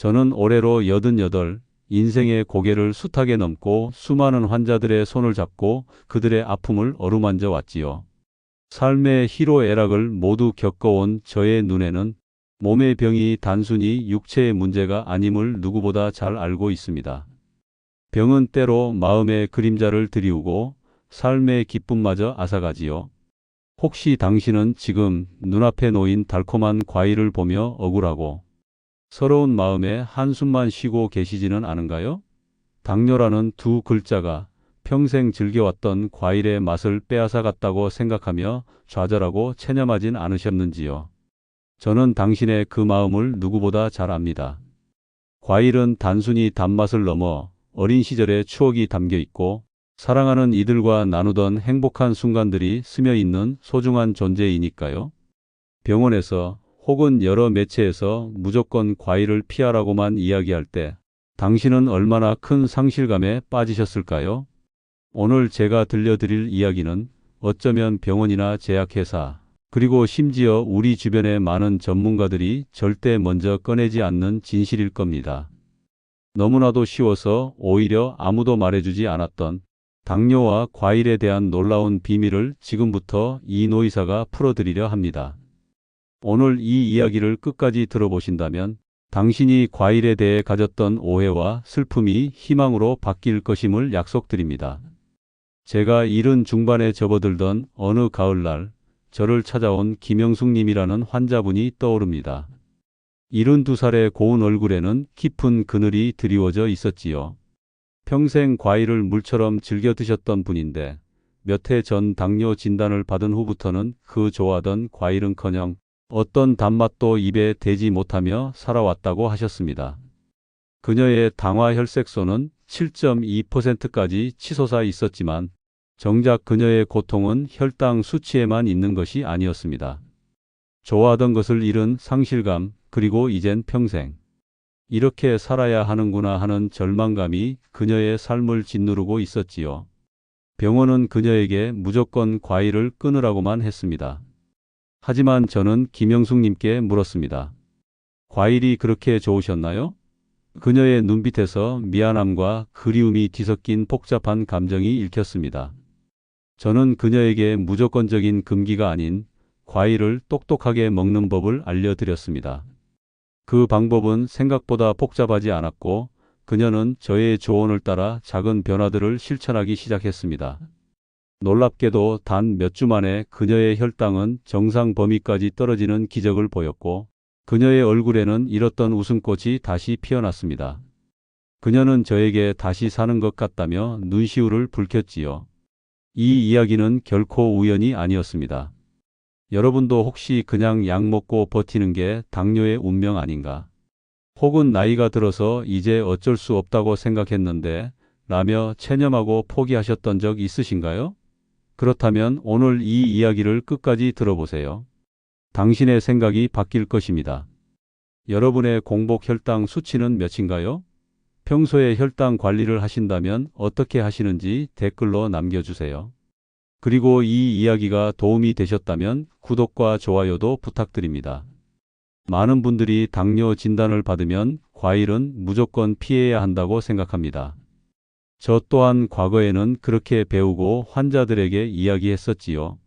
저는 올해로 88, 인생의 고개를 숱하게 넘고 수많은 환자들의 손을 잡고 그들의 아픔을 어루만져 왔지요. 삶의 희로애락을 모두 겪어온 저의 눈에는 몸의 병이 단순히 육체의 문제가 아님을 누구보다 잘 알고 있습니다. 병은 때로 마음의 그림자를 드리우고 삶의 기쁨마저 앗아가지요. 혹시 당신은 지금 눈앞에 놓인 달콤한 과일을 보며 억울하고 서러운 마음에 한숨만 쉬고 계시지는 않은가요? 당뇨라는 두 글자가 평생 즐겨왔던 과일의 맛을 빼앗아갔다고 생각하며 좌절하고 체념하진 않으셨는지요. 저는 당신의 그 마음을 누구보다 잘 압니다. 과일은 단순히 단맛을 넘어 어린 시절의 추억이 담겨 있고 사랑하는 이들과 나누던 행복한 순간들이 스며 있는 소중한 존재이니까요. 병원에서 혹은 여러 매체에서 무조건 과일을 피하라고만 이야기할 때 당신은 얼마나 큰 상실감에 빠지셨을까요? 오늘 제가 들려드릴 이야기는 어쩌면 병원이나 제약회사, 그리고 심지어 우리 주변의 많은 전문가들이 절대 먼저 꺼내지 않는 진실일 겁니다. 너무나도 쉬워서 오히려 아무도 말해주지 않았던 당뇨와 과일에 대한 놀라운 비밀을 지금부터 이 노이사가 풀어드리려 합니다. 오늘 이 이야기를 끝까지 들어보신다면 당신이 과일에 대해 가졌던 오해와 슬픔이 희망으로 바뀔 것임을 약속드립니다. 제가 일흔 중반에 접어들던 어느 가을날 저를 찾아온 김영숙 님이라는 환자분이 떠오릅니다. 72살의 고운 얼굴에는 깊은 그늘이 드리워져 있었지요. 평생 과일을 물처럼 즐겨 드셨던 분인데 몇 해 전 당뇨 진단을 받은 후부터는 그 좋아하던 과일은커녕 어떤 단맛도 입에 대지 못하며 살아왔다고 하셨습니다. 그녀의 당화 혈색소는 7.2%까지 치솟아 있었지만 정작 그녀의 고통은 혈당 수치에만 있는 것이 아니었습니다. 좋아하던 것을 잃은 상실감, 그리고 이젠 평생 이렇게 살아야 하는구나 하는 절망감이 그녀의 삶을 짓누르고 있었지요. 병원은 그녀에게 무조건 과일을 끊으라고만 했습니다. 하지만 저는 김영숙님께 물었습니다. 과일이 그렇게 좋으셨나요? 그녀의 눈빛에서 미안함과 그리움이 뒤섞인 복잡한 감정이 읽혔습니다. 저는 그녀에게 무조건적인 금기가 아닌 과일을 똑똑하게 먹는 법을 알려드렸습니다. 그 방법은 생각보다 복잡하지 않았고 그녀는 저의 조언을 따라 작은 변화들을 실천하기 시작했습니다. 놀랍게도 단 몇 주 만에 그녀의 혈당은 정상 범위까지 떨어지는 기적을 보였고 그녀의 얼굴에는 잃었던 웃음꽃이 다시 피어났습니다. 그녀는 저에게 다시 사는 것 같다며 눈시울을 붉혔지요. 이 이야기는 결코 우연이 아니었습니다. 여러분도 혹시 그냥 약 먹고 버티는 게 당뇨의 운명 아닌가? 혹은 나이가 들어서 이제 어쩔 수 없다고 생각했는데 라며 체념하고 포기하셨던 적 있으신가요? 그렇다면 오늘 이 이야기를 끝까지 들어보세요. 당신의 생각이 바뀔 것입니다. 여러분의 공복 혈당 수치는 몇인가요? 평소에 혈당 관리를 하신다면 어떻게 하시는지 댓글로 남겨주세요. 그리고 이 이야기가 도움이 되셨다면 구독과 좋아요도 부탁드립니다. 많은 분들이 당뇨 진단을 받으면 과일은 무조건 피해야 한다고 생각합니다. 저 또한 과거에는 그렇게 배우고 환자들에게 이야기했었지요.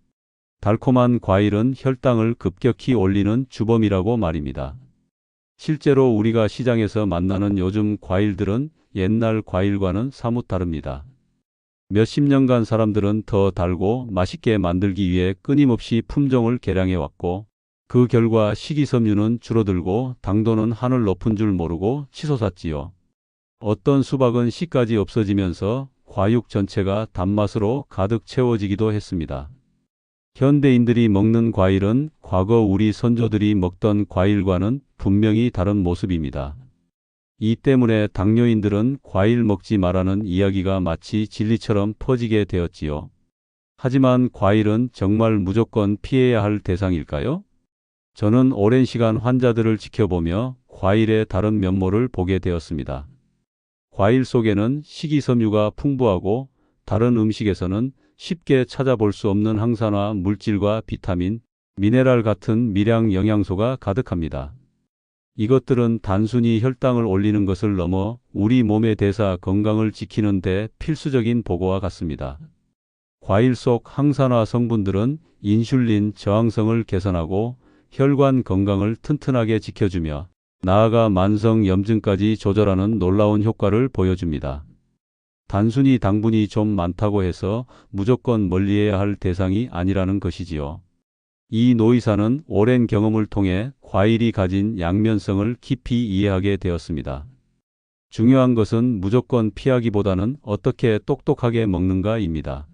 달콤한 과일은 혈당을 급격히 올리는 주범이라고 말입니다. 실제로 우리가 시장에서 만나는 요즘 과일들은 옛날 과일과는 사뭇 다릅니다. 몇십 년간 사람들은 더 달고 맛있게 만들기 위해 끊임없이 품종을 개량해 왔고 그 결과 식이섬유는 줄어들고 당도는 하늘 높은 줄 모르고 치솟았지요. 어떤 수박은 씨까지 없어지면서 과육 전체가 단맛으로 가득 채워지기도 했습니다. 현대인들이 먹는 과일은 과거 우리 선조들이 먹던 과일과는 분명히 다른 모습입니다. 이 때문에 당뇨인들은 과일 먹지 말라는 이야기가 마치 진리처럼 퍼지게 되었지요. 하지만 과일은 정말 무조건 피해야 할 대상일까요? 저는 오랜 시간 환자들을 지켜보며 과일의 다른 면모를 보게 되었습니다. 과일 속에는 식이섬유가 풍부하고 다른 음식에서는 쉽게 찾아볼 수 없는 항산화 물질과 비타민, 미네랄 같은 미량 영양소가 가득합니다. 이것들은 단순히 혈당을 올리는 것을 넘어 우리 몸의 대사 건강을 지키는 데 필수적인 보고와 같습니다. 과일 속 항산화 성분들은 인슐린 저항성을 개선하고 혈관 건강을 튼튼하게 지켜주며 나아가 만성 염증까지 조절하는 놀라운 효과를 보여줍니다. 단순히 당분이 좀 많다고 해서 무조건 멀리해야 할 대상이 아니라는 것이지요. 이 노이사는 오랜 경험을 통해 과일이 가진 양면성을 깊이 이해하게 되었습니다. 중요한 것은 무조건 피하기보다는 어떻게 똑똑하게 먹는가입니다.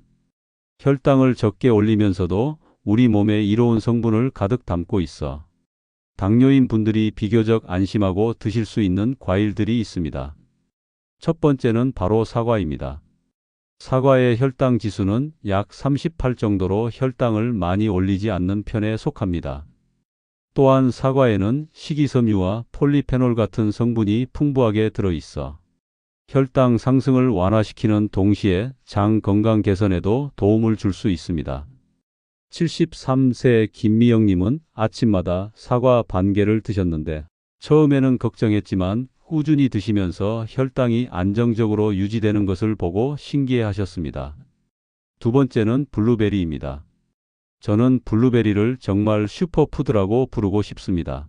혈당을 적게 올리면서도 우리 몸에 이로운 성분을 가득 담고 있어 당뇨인 분들이 비교적 안심하고 드실 수 있는 과일들이 있습니다. 첫 번째는 바로 사과입니다. 사과의 혈당 지수는 약 38 정도로 혈당을 많이 올리지 않는 편에 속합니다. 또한 사과에는 식이섬유와 폴리페놀 같은 성분이 풍부하게 들어있어 혈당 상승을 완화시키는 동시에 장 건강 개선에도 도움을 줄 수 있습니다. 73세 김미영님은 아침마다 사과 반 개를 드셨는데 처음에는 걱정했지만 꾸준히 드시면서 혈당이 안정적으로 유지되는 것을 보고 신기해 하셨습니다. 두 번째는 블루베리입니다. 저는 블루베리를 정말 슈퍼푸드라고 부르고 싶습니다.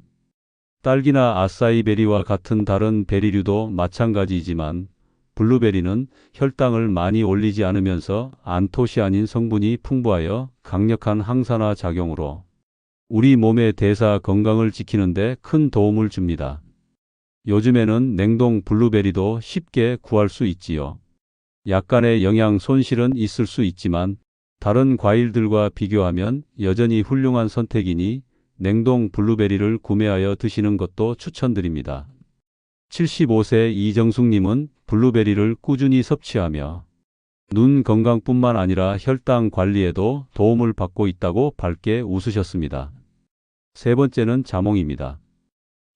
딸기나 아싸이베리와 같은 다른 베리류도 마찬가지이지만 블루베리는 혈당을 많이 올리지 않으면서 안토시아닌 성분이 풍부하여 강력한 항산화 작용으로 우리 몸의 대사 건강을 지키는데 큰 도움을 줍니다. 요즘에는 냉동 블루베리도 쉽게 구할 수 있지요. 약간의 영양 손실은 있을 수 있지만 다른 과일들과 비교하면 여전히 훌륭한 선택이니 냉동 블루베리를 구매하여 드시는 것도 추천드립니다. 75세 이정숙님은 블루베리를 꾸준히 섭취하며 눈 건강뿐만 아니라 혈당 관리에도 도움을 받고 있다고 밝게 웃으셨습니다. 세 번째는 자몽입니다.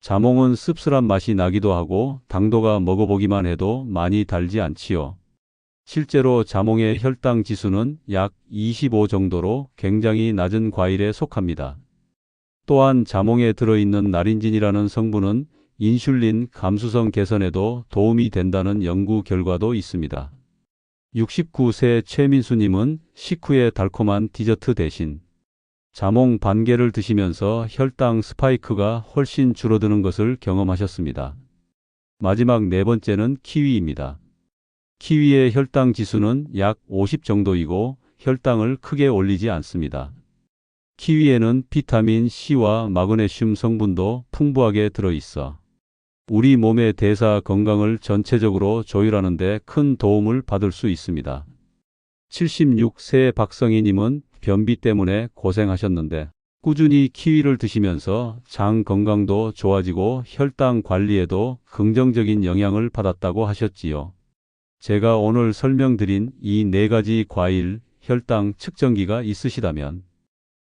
자몽은 씁쓸한 맛이 나기도 하고 당도가 먹어보기만 해도 많이 달지 않지요. 실제로 자몽의 혈당 지수는 약 25 정도로 굉장히 낮은 과일에 속합니다. 또한 자몽에 들어있는 나린진이라는 성분은 인슐린 감수성 개선에도 도움이 된다는 연구 결과도 있습니다. 69세 최민수님은 식후에 달콤한 디저트 대신 자몽 반 개를 드시면서 혈당 스파이크가 훨씬 줄어드는 것을 경험하셨습니다. 마지막 네 번째는 키위입니다. 키위의 혈당 지수는 약 50 정도이고 혈당을 크게 올리지 않습니다. 키위에는 비타민 C와 마그네슘 성분도 풍부하게 들어있어 우리 몸의 대사 건강을 전체적으로 조율하는 데 큰 도움을 받을 수 있습니다. 76세 박성희님은 변비 때문에 고생하셨는데 꾸준히 키위를 드시면서 장 건강도 좋아지고 혈당 관리에도 긍정적인 영향을 받았다고 하셨지요. 제가 오늘 설명드린 이 네 가지 과일 혈당 측정기가 있으시다면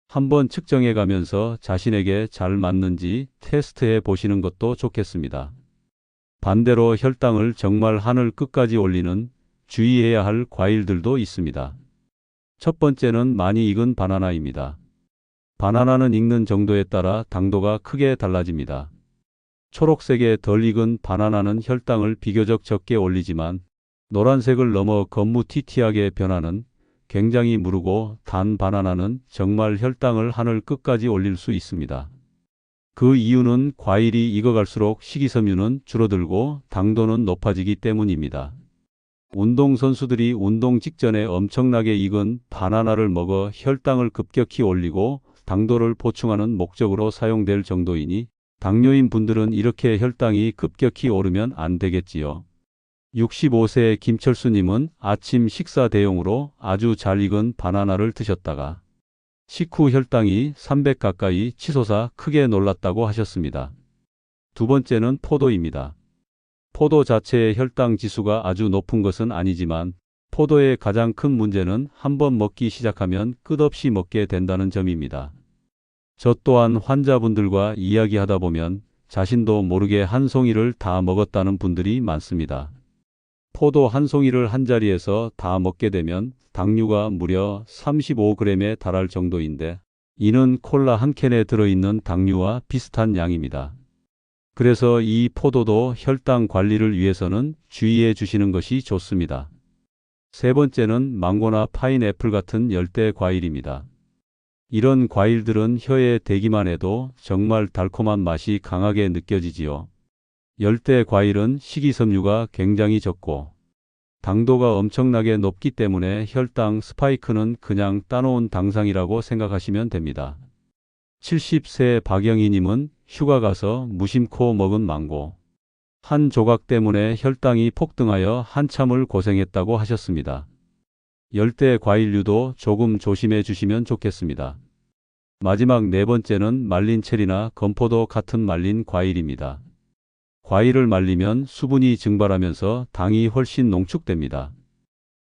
한번 측정해 가면서 자신에게 잘 맞는지 테스트해 보시는 것도 좋겠습니다. 반대로 혈당을 정말 하늘 끝까지 올리는 주의해야 할 과일들도 있습니다. 첫 번째는 많이 익은 바나나입니다. 바나나는 익는 정도에 따라 당도가 크게 달라집니다. 초록색의 덜 익은 바나나는 혈당을 비교적 적게 올리지만 노란색을 넘어 건무티티하게 변하는 굉장히 무르고 단 바나나는 정말 혈당을 하늘 끝까지 올릴 수 있습니다. 그 이유는 과일이 익어갈수록 식이섬유는 줄어들고 당도는 높아지기 때문입니다. 운동선수들이 운동 직전에 엄청나게 익은 바나나를 먹어 혈당을 급격히 올리고 당도를 보충하는 목적으로 사용될 정도이니 당뇨인 분들은 이렇게 혈당이 급격히 오르면 안 되겠지요. 65세 김철수님은 아침 식사 대용으로 아주 잘 익은 바나나를 드셨다가 식후 혈당이 300 가까이 치솟아 크게 놀랐다고 하셨습니다. 두 번째는 포도입니다. 포도 자체의 혈당 지수가 아주 높은 것은 아니지만 포도의 가장 큰 문제는 한번 먹기 시작하면 끝없이 먹게 된다는 점입니다. 저 또한 환자분들과 이야기하다 보면 자신도 모르게 한 송이를 다 먹었다는 분들이 많습니다. 포도 한 송이를 한 자리에서 다 먹게 되면 당류가 무려 35g에 달할 정도인데 이는 콜라 한 캔에 들어있는 당류와 비슷한 양입니다. 그래서 이 포도도 혈당 관리를 위해서는 주의해 주시는 것이 좋습니다. 세 번째는 망고나 파인애플 같은 열대 과일입니다. 이런 과일들은 혀에 대기만 해도 정말 달콤한 맛이 강하게 느껴지지요. 열대 과일은 식이섬유가 굉장히 적고 당도가 엄청나게 높기 때문에 혈당 스파이크는 그냥 따놓은 당상이라고 생각하시면 됩니다. 70세 박영희님은 휴가 가서 무심코 먹은 망고. 한 조각 때문에 혈당이 폭등하여 한참을 고생했다고 하셨습니다. 열대 과일류도 조금 조심해 주시면 좋겠습니다. 마지막 네 번째는 말린 체리나 건포도 같은 말린 과일입니다. 과일을 말리면 수분이 증발하면서 당이 훨씬 농축됩니다.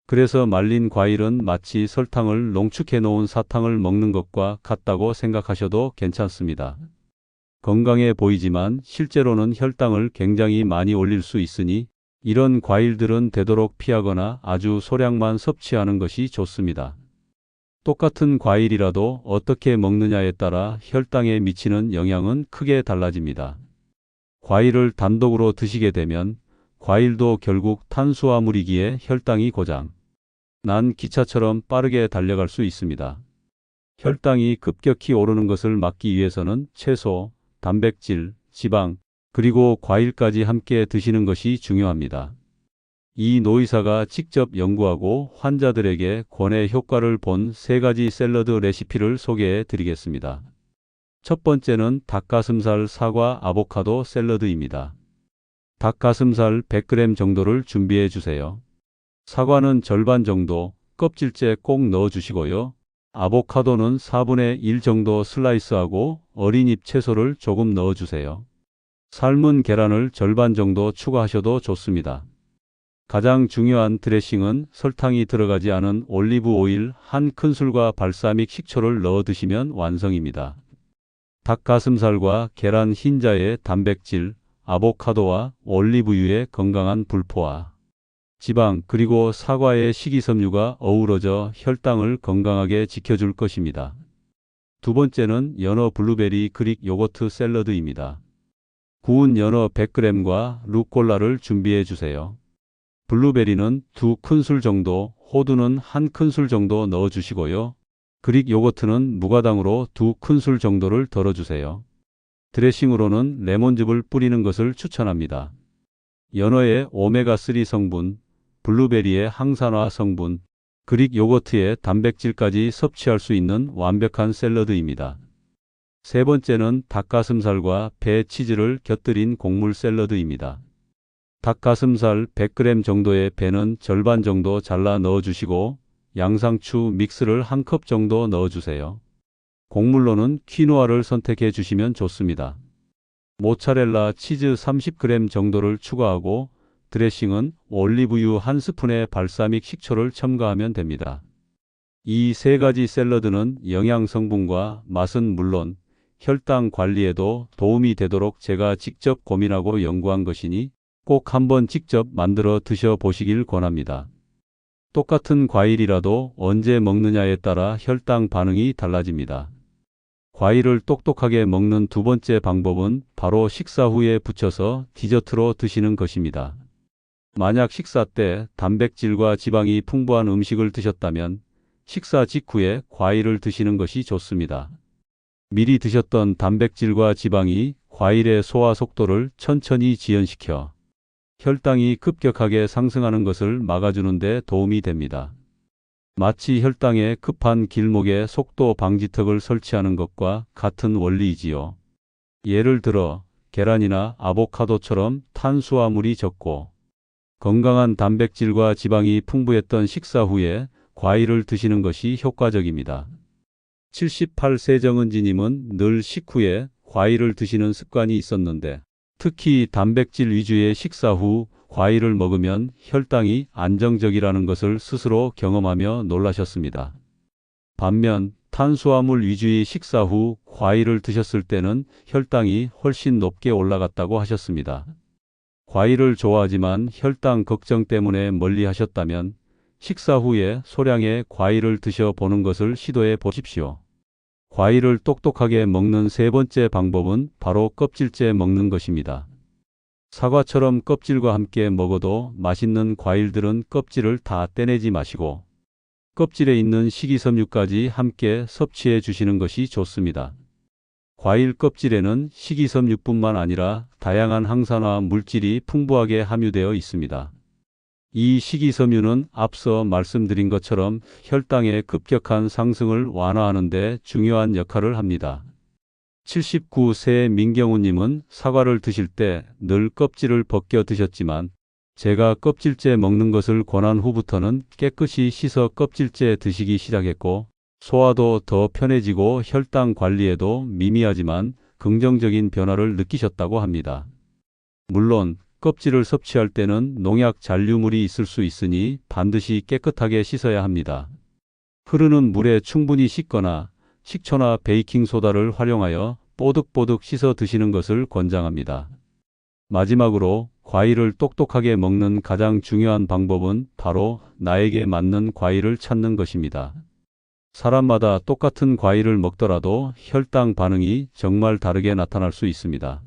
그래서 말린 과일은 마치 설탕을 농축해 놓은 사탕을 먹는 것과 같다고 생각하셔도 괜찮습니다. 건강해 보이지만 실제로는 혈당을 굉장히 많이 올릴 수 있으니 이런 과일들은 되도록 피하거나 아주 소량만 섭취하는 것이 좋습니다. 똑같은 과일이라도 어떻게 먹느냐에 따라 혈당에 미치는 영향은 크게 달라집니다. 과일을 단독으로 드시게 되면 과일도 결국 탄수화물이기에 혈당이 고장 난 기차처럼 빠르게 달려갈 수 있습니다. 혈당이 급격히 오르는 것을 막기 위해서는 채소, 단백질, 지방, 그리고 과일까지 함께 드시는 것이 중요합니다. 이 노의사가 직접 연구하고 환자들에게 권해 효과를 본 세 가지 샐러드 레시피를 소개해 드리겠습니다. 첫 번째는 닭가슴살, 사과, 아보카도 샐러드입니다. 닭가슴살 100g 정도를 준비해 주세요. 사과는 절반 정도 껍질째 꼭 넣어 주시고요. 아보카도는 4분의 1 정도 슬라이스하고 어린 잎 채소를 조금 넣어 주세요. 삶은 계란을 절반 정도 추가하셔도 좋습니다. 가장 중요한 드레싱은 설탕이 들어가지 않은 올리브 오일 한 큰술과 발사믹 식초를 넣어 드시면 완성입니다. 닭가슴살과 계란 흰자의 단백질, 아보카도와 올리브유의 건강한 불포화, 지방 그리고 사과의 식이섬유가 어우러져 혈당을 건강하게 지켜줄 것입니다. 두 번째는 연어 블루베리 그릭 요거트 샐러드입니다. 구운 연어 100g과 루꼴라를 준비해 주세요. 블루베리는 두 큰술 정도, 호두는 한 큰술 정도 넣어 주시고요. 그릭 요거트는 무가당으로 두 큰술 정도를 덜어 주세요. 드레싱으로는 레몬즙을 뿌리는 것을 추천합니다. 연어의 오메가3 성분, 블루베리의 항산화 성분, 그릭 요거트의 단백질까지 섭취할 수 있는 완벽한 샐러드입니다. 세 번째는 닭가슴살과 배 치즈를 곁들인 곡물 샐러드입니다. 닭가슴살 100g 정도의 배는 절반 정도 잘라 넣어 주시고 양상추 믹스를 한 컵 정도 넣어 주세요. 곡물로는 퀴노아를 선택해 주시면 좋습니다. 모차렐라 치즈 30g 정도를 추가하고 드레싱은 올리브유 한 스푼에 발사믹 식초를 첨가하면 됩니다. 이 세 가지 샐러드는 영양 성분과 맛은 물론 혈당 관리에도 도움이 되도록 제가 직접 고민하고 연구한 것이니 꼭 한번 직접 만들어 드셔 보시길 권합니다. 똑같은 과일이라도 언제 먹느냐에 따라 혈당 반응이 달라집니다. 과일을 똑똑하게 먹는 두 번째 방법은 바로 식사 후에 붙여서 디저트로 드시는 것입니다. 만약 식사 때 단백질과 지방이 풍부한 음식을 드셨다면 식사 직후에 과일을 드시는 것이 좋습니다. 미리 드셨던 단백질과 지방이 과일의 소화 속도를 천천히 지연시켜 혈당이 급격하게 상승하는 것을 막아주는 데 도움이 됩니다. 마치 혈당의 급한 길목에 속도 방지턱을 설치하는 것과 같은 원리이지요. 예를 들어 계란이나 아보카도처럼 탄수화물이 적고 건강한 단백질과 지방이 풍부했던 식사 후에 과일을 드시는 것이 효과적입니다. 78세 정은지님은 늘 식후에 과일을 드시는 습관이 있었는데 특히 단백질 위주의 식사 후 과일을 먹으면 혈당이 안정적이라는 것을 스스로 경험하며 놀라셨습니다. 반면 탄수화물 위주의 식사 후 과일을 드셨을 때는 혈당이 훨씬 높게 올라갔다고 하셨습니다. 과일을 좋아하지만 혈당 걱정 때문에 멀리 하셨다면 식사 후에 소량의 과일을 드셔 보는 것을 시도해 보십시오. 과일을 똑똑하게 먹는 세 번째 방법은 바로 껍질째 먹는 것입니다. 사과처럼 껍질과 함께 먹어도 맛있는 과일들은 껍질을 다 떼내지 마시고 껍질에 있는 식이섬유까지 함께 섭취해 주시는 것이 좋습니다. 과일 껍질에는 식이섬유뿐만 아니라 다양한 항산화 물질이 풍부하게 함유되어 있습니다. 이 식이섬유는 앞서 말씀드린 것처럼 혈당의 급격한 상승을 완화하는 데 중요한 역할을 합니다. 79세 민경우님은 사과를 드실 때 늘 껍질을 벗겨 드셨지만 제가 껍질째 먹는 것을 권한 후부터는 깨끗이 씻어 껍질째 드시기 시작했고 소화도 더 편해지고 혈당 관리에도 미미하지만 긍정적인 변화를 느끼셨다고 합니다. 물론 껍질을 섭취할 때는 농약 잔류물이 있을 수 있으니 반드시 깨끗하게 씻어야 합니다. 흐르는 물에 충분히 씻거나 식초나 베이킹소다를 활용하여 뽀득뽀득 씻어 드시는 것을 권장합니다. 마지막으로 과일을 똑똑하게 먹는 가장 중요한 방법은 바로 나에게 맞는 과일을 찾는 것입니다. 사람마다 똑같은 과일을 먹더라도 혈당 반응이 정말 다르게 나타날 수 있습니다.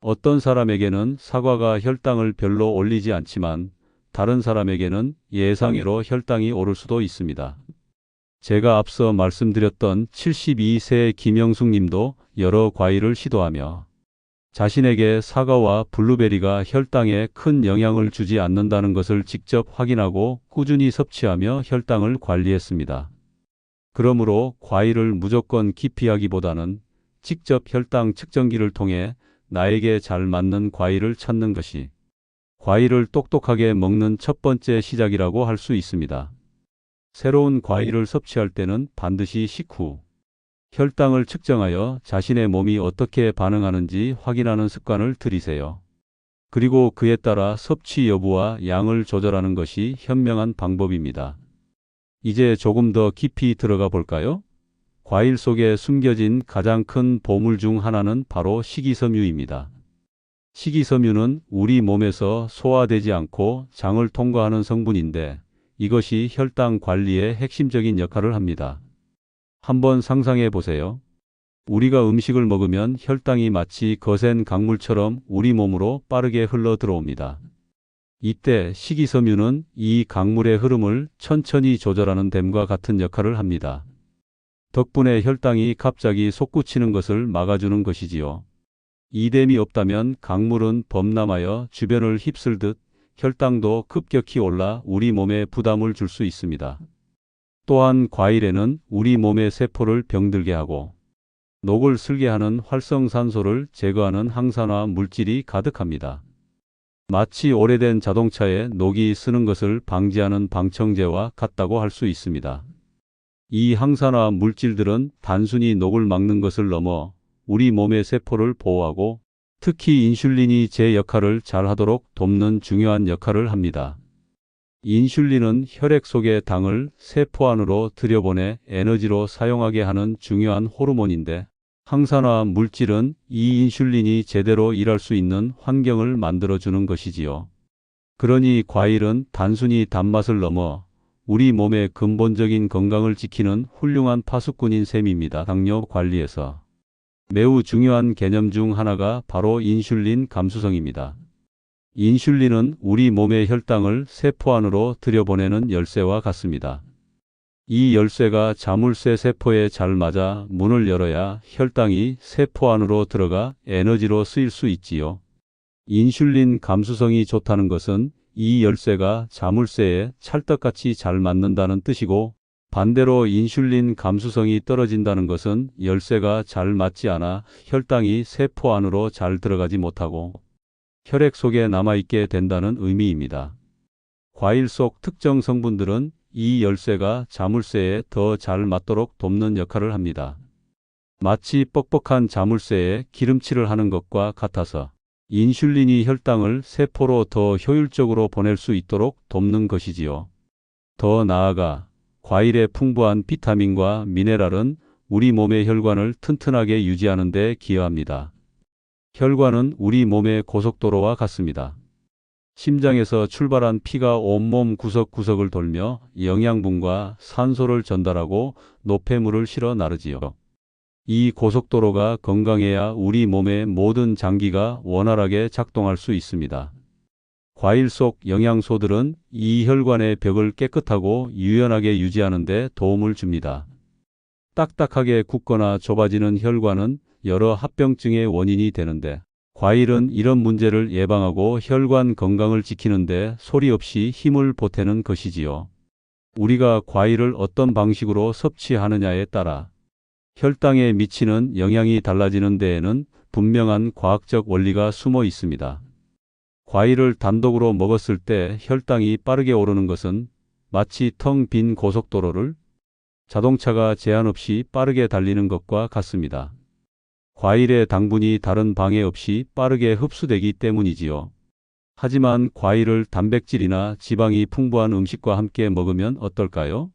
어떤 사람에게는 사과가 혈당을 별로 올리지 않지만 다른 사람에게는 예상외로 혈당이 오를 수도 있습니다. 제가 앞서 말씀드렸던 72세의 김영숙 님도 여러 과일을 시도하며 자신에게 사과와 블루베리가 혈당에 큰 영향을 주지 않는다는 것을 직접 확인하고 꾸준히 섭취하며 혈당을 관리했습니다. 그러므로 과일을 무조건 기피하기보다는 직접 혈당 측정기를 통해 나에게 잘 맞는 과일을 찾는 것이 과일을 똑똑하게 먹는 첫 번째 시작이라고 할 수 있습니다. 새로운 과일을 섭취할 때는 반드시 식후 혈당을 측정하여 자신의 몸이 어떻게 반응하는지 확인하는 습관을 들이세요. 그리고 그에 따라 섭취 여부와 양을 조절하는 것이 현명한 방법입니다. 이제 조금 더 깊이 들어가 볼까요? 과일 속에 숨겨진 가장 큰 보물 중 하나는 바로 식이섬유입니다. 식이섬유는 우리 몸에서 소화되지 않고 장을 통과하는 성분인데 이것이 혈당 관리에 핵심적인 역할을 합니다. 한번 상상해 보세요. 우리가 음식을 먹으면 혈당이 마치 거센 강물처럼 우리 몸으로 빠르게 흘러 들어옵니다. 이때 식이섬유는 이 강물의 흐름을 천천히 조절하는 댐과 같은 역할을 합니다. 덕분에 혈당이 갑자기 솟구치는 것을 막아주는 것이지요. 이 댐이 없다면 강물은 범람하여 주변을 휩쓸듯 혈당도 급격히 올라 우리 몸에 부담을 줄 수 있습니다. 또한 과일에는 우리 몸의 세포를 병들게 하고 녹을 슬게 하는 활성산소를 제거하는 항산화 물질이 가득합니다. 마치 오래된 자동차에 녹이 쓰는 것을 방지하는 방청제와 같다고 할 수 있습니다. 이 항산화 물질들은 단순히 녹을 막는 것을 넘어 우리 몸의 세포를 보호하고 특히 인슐린이 제 역할을 잘 하도록 돕는 중요한 역할을 합니다. 인슐린은 혈액 속의 당을 세포 안으로 들여보내 에너지로 사용하게 하는 중요한 호르몬인데 항산화 물질은 이 인슐린이 제대로 일할 수 있는 환경을 만들어주는 것이지요. 그러니 과일은 단순히 단맛을 넘어 우리 몸의 근본적인 건강을 지키는 훌륭한 파수꾼인 셈입니다. 당뇨 관리에서 매우 중요한 개념 중 하나가 바로 인슐린 감수성입니다. 인슐린은 우리 몸의 혈당을 세포 안으로 들여보내는 열쇠와 같습니다. 이 열쇠가 자물쇠 세포에 잘 맞아 문을 열어야 혈당이 세포 안으로 들어가 에너지로 쓰일 수 있지요. 인슐린 감수성이 좋다는 것은 이 열쇠가 자물쇠에 찰떡같이 잘 맞는다는 뜻이고 반대로 인슐린 감수성이 떨어진다는 것은 열쇠가 잘 맞지 않아 혈당이 세포 안으로 잘 들어가지 못하고 혈액 속에 남아있게 된다는 의미입니다. 과일 속 특정 성분들은 이 열쇠가 자물쇠에 더 잘 맞도록 돕는 역할을 합니다. 마치 뻑뻑한 자물쇠에 기름칠을 하는 것과 같아서 인슐린이 혈당을 세포로 더 효율적으로 보낼 수 있도록 돕는 것이지요. 더 나아가 과일의 풍부한 비타민과 미네랄은 우리 몸의 혈관을 튼튼하게 유지하는 데 기여합니다. 혈관은 우리 몸의 고속도로와 같습니다. 심장에서 출발한 피가 온몸 구석구석을 돌며 영양분과 산소를 전달하고 노폐물을 실어 나르지요. 이 고속도로가 건강해야 우리 몸의 모든 장기가 원활하게 작동할 수 있습니다. 과일 속 영양소들은 이 혈관의 벽을 깨끗하고 유연하게 유지하는 데 도움을 줍니다. 딱딱하게 굳거나 좁아지는 혈관은 여러 합병증의 원인이 되는데 과일은 이런 문제를 예방하고 혈관 건강을 지키는데 소리 없이 힘을 보태는 것이지요. 우리가 과일을 어떤 방식으로 섭취하느냐에 따라 혈당에 미치는 영향이 달라지는 데에는 분명한 과학적 원리가 숨어 있습니다. 과일을 단독으로 먹었을 때 혈당이 빠르게 오르는 것은 마치 텅 빈 고속도로를 자동차가 제한 없이 빠르게 달리는 것과 같습니다. 과일의 당분이 다른 방해 없이 빠르게 흡수되기 때문이지요. 하지만 과일을 단백질이나 지방이 풍부한 음식과 함께 먹으면 어떨까요?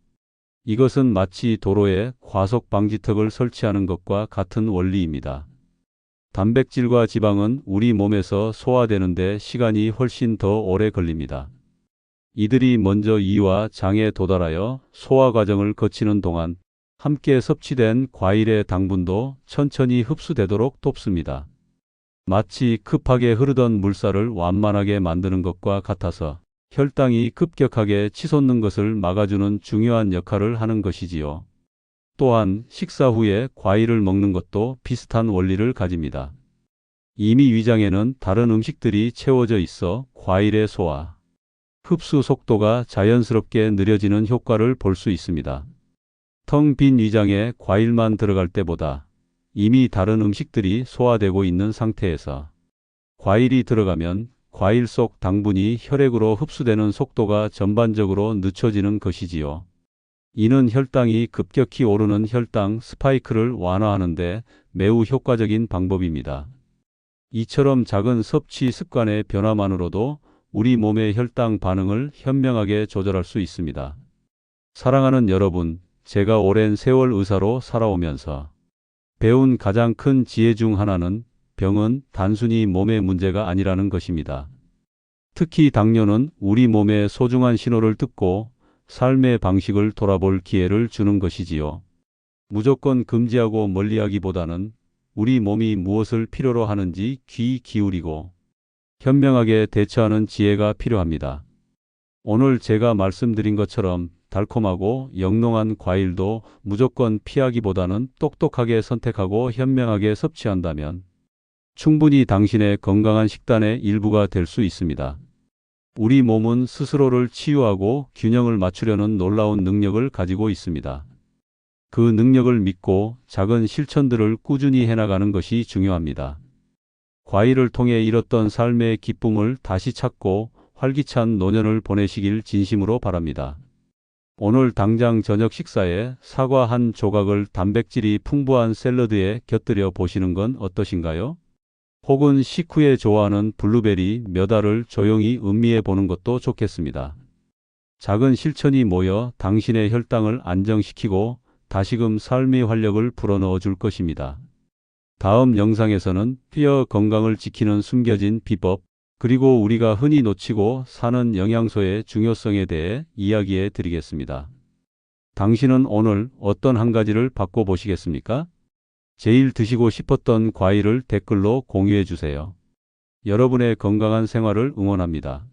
이것은 마치 도로에 과속 방지턱을 설치하는 것과 같은 원리입니다. 단백질과 지방은 우리 몸에서 소화되는데 시간이 훨씬 더 오래 걸립니다. 이들이 먼저 이와 장에 도달하여 소화 과정을 거치는 동안 함께 섭취된 과일의 당분도 천천히 흡수되도록 돕습니다. 마치 급하게 흐르던 물살을 완만하게 만드는 것과 같아서 혈당이 급격하게 치솟는 것을 막아주는 중요한 역할을 하는 것이지요. 또한 식사 후에 과일을 먹는 것도 비슷한 원리를 가집니다. 이미 위장에는 다른 음식들이 채워져 있어 과일의 소화, 흡수 속도가 자연스럽게 느려지는 효과를 볼 수 있습니다. 텅 빈 위장에 과일만 들어갈 때보다 이미 다른 음식들이 소화되고 있는 상태에서 과일이 들어가면 과일 속 당분이 혈액으로 흡수되는 속도가 전반적으로 늦춰지는 것이지요. 이는 혈당이 급격히 오르는 혈당 스파이크를 완화하는데 매우 효과적인 방법입니다. 이처럼 작은 섭취 습관의 변화만으로도 우리 몸의 혈당 반응을 현명하게 조절할 수 있습니다. 사랑하는 여러분, 제가 오랜 세월 의사로 살아오면서 배운 가장 큰 지혜 중 하나는 병은 단순히 몸의 문제가 아니라는 것입니다. 특히 당뇨는 우리 몸의 소중한 신호를 듣고 삶의 방식을 돌아볼 기회를 주는 것이지요. 무조건 금지하고 멀리하기보다는 우리 몸이 무엇을 필요로 하는지 귀 기울이고 현명하게 대처하는 지혜가 필요합니다. 오늘 제가 말씀드린 것처럼 달콤하고 영롱한 과일도 무조건 피하기보다는 똑똑하게 선택하고 현명하게 섭취한다면 충분히 당신의 건강한 식단의 일부가 될 수 있습니다. 우리 몸은 스스로를 치유하고 균형을 맞추려는 놀라운 능력을 가지고 있습니다. 그 능력을 믿고 작은 실천들을 꾸준히 해나가는 것이 중요합니다. 과일을 통해 잃었던 삶의 기쁨을 다시 찾고 활기찬 노년을 보내시길 진심으로 바랍니다. 오늘 당장 저녁 식사에 사과 한 조각을 단백질이 풍부한 샐러드에 곁들여 보시는 건 어떠신가요? 혹은 식후에 좋아하는 블루베리 몇 알을 조용히 음미해 보는 것도 좋겠습니다. 작은 실천이 모여 당신의 혈당을 안정시키고 다시금 삶의 활력을 불어넣어 줄 것입니다. 다음 영상에서는 뼈 건강을 지키는 숨겨진 비법, 그리고 우리가 흔히 놓치고 사는 영양소의 중요성에 대해 이야기해 드리겠습니다. 당신은 오늘 어떤 한 가지를 바꿔보시겠습니까? 제일 드시고 싶었던 과일을 댓글로 공유해 주세요. 여러분의 건강한 생활을 응원합니다.